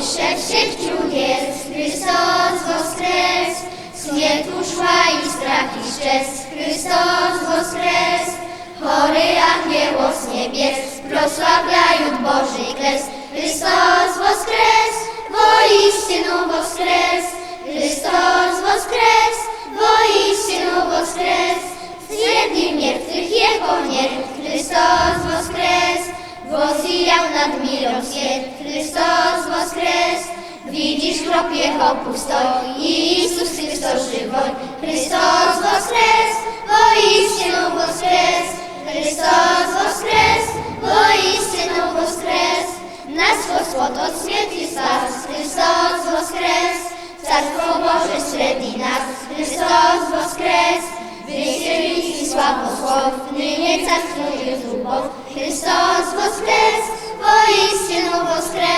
wśród wśród jest. Chrystus woskres, śmierć uszła i strach i szczes. Chrystus woskres, chory anioł z niebies, prosławiają Boży kres. Chrystus woskres, woistynu woskres. Chrystus woskres, woistynu woskres. Z jednym miertwych jego nie, Chrystus woskres. Wozijał nad milą świat, Chrystus woskres. Widzisz chrop jego pustoj, Jezus Chrystus żywoj. Chrystus woskres, woistynu woskres. Chrystus woskres, woistynu woskres. Nas Gospod od śmierci spas, Chrystus woskres. Carstwo Boże średni nas, Chrystus woskres. Wysielić i sławosłowny, nie carstwuje zubów. Chrystus woskres, woistynu woskres. Chrystus